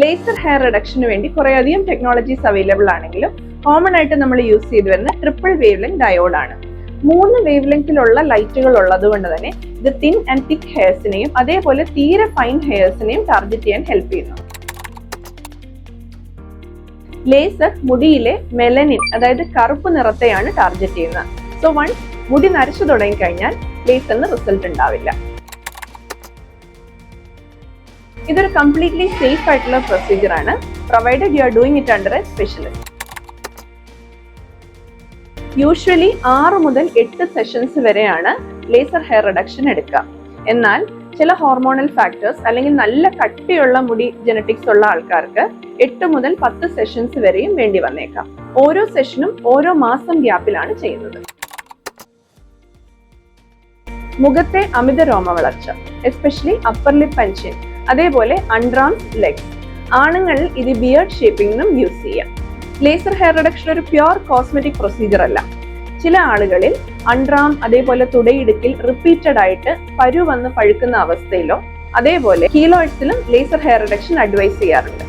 Laser hair റിഡക്ഷന് വേണ്ടി കുറേയധികം technologies available ആണെങ്കിലും കോമൺ ആയിട്ട് നമ്മൾ യൂസ് ചെയ്ത് വരുന്ന ട്രിപ്പിൾ വേവ് ലെങ്ത് ആണ്. മൂന്ന് വേവ് ലെങ്തിലുള്ള ലൈറ്റുകൾ ഉള്ളത് കൊണ്ട് തന്നെ ഇത് തിൻ ആൻഡ് തിക്ക് ഹെയർസിനെയും അതേപോലെ തീരെ ഫൈൻ ഹെയർസിനെയും ടാർഗറ്റ് ചെയ്യാൻ ഹെൽപ്പ് ചെയ്യുന്നു. ലേസർ മുടിയിലെ മെലനിൻ അതായത് കറുപ്പ് നിറത്തെയാണ് ടാർഗറ്റ് ചെയ്യുന്നത്. സോ വൺസ് മുടി നരച്ചു തുടങ്ങിക്കഴിഞ്ഞാൽ ലേസറിന് റിസൾട്ട് ഉണ്ടാവില്ല. ഇതൊരു കംപ്ലീറ്റ്ലി സേഫ് ആയിട്ടുള്ള പ്രൊസീജിയർ ആണ്. Provided you are doing it under a specialist usually ആറ് മുതൽ എട്ട് സെഷൻസ് വരെയാണ് ലേസർ ഹെയർ റിഡക്ഷൻ എടുക്കുക. എന്നാൽ ചില ഹോർമോണൽ ഫാക്ടേഴ്സ് അല്ലെങ്കിൽ നല്ല കട്ടിയുള്ള മുടി ജനറ്റിക്സ് ഉള്ള ആൾക്കാർക്ക് എട്ട് മുതൽ പത്ത് സെഷൻസ് വരെയും വേണ്ടി വന്നേക്കാം. ഓരോ സെഷനും ഓരോ മാസം ഗ്യാപ്പിലാണ് ചെയ്യുന്നത്. മുഖത്തെ അമിത രോമ വളർച്ച എസ്പെഷ്യലി അപ്പർ ആൻഡ് ചിൻ അതേപോലെ അൺഡ്രാംസ് ലെഗ്സ്. ആണുങ്ങളിൽ ഇത് ബിയർഡ് ഷേപ്പിങ്ങിനും യൂസ് ചെയ്യാം. ലേസർ ഹെയർ റിഡക്ഷൻ ഒരു പ്യുർ കോസ്മെറ്റിക് പ്രൊസീജിയർ അല്ല. ചില ആളുകളിൽ അൺഡ്രാം അതേപോലെ തുടയിടുക്കിൽ റിപ്പീറ്റഡ് ആയിട്ട് പരു വന്ന് പഴുക്കുന്ന അവസ്ഥയിലോ അതേപോലെ ഹീലോയിഡ്സിലും ലേസർ ഹെയർ റിഡക്ഷൻ അഡ്വൈസ് ചെയ്യാറുണ്ട്.